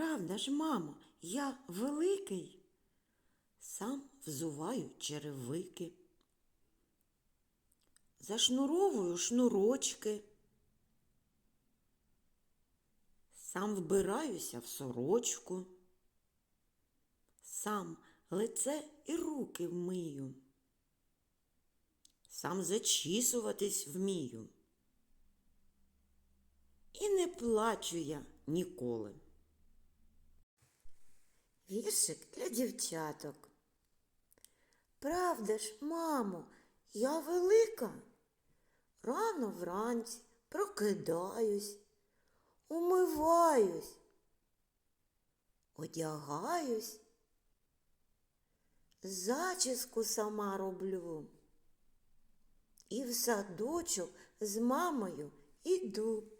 Правда ж, мамо, я великий. Сам взуваю черевики. Зашнуровую шнурочки. Сам вбираюся в сорочку. Сам лице і руки вмию. Сам зачісуватись вмію. І не плачу я ніколи. Віршик для дівчаток. Правда ж, мамо, я велика. Рано вранці прокидаюсь, умиваюсь, одягаюсь, зачіску сама роблю. І в садочок з мамою іду.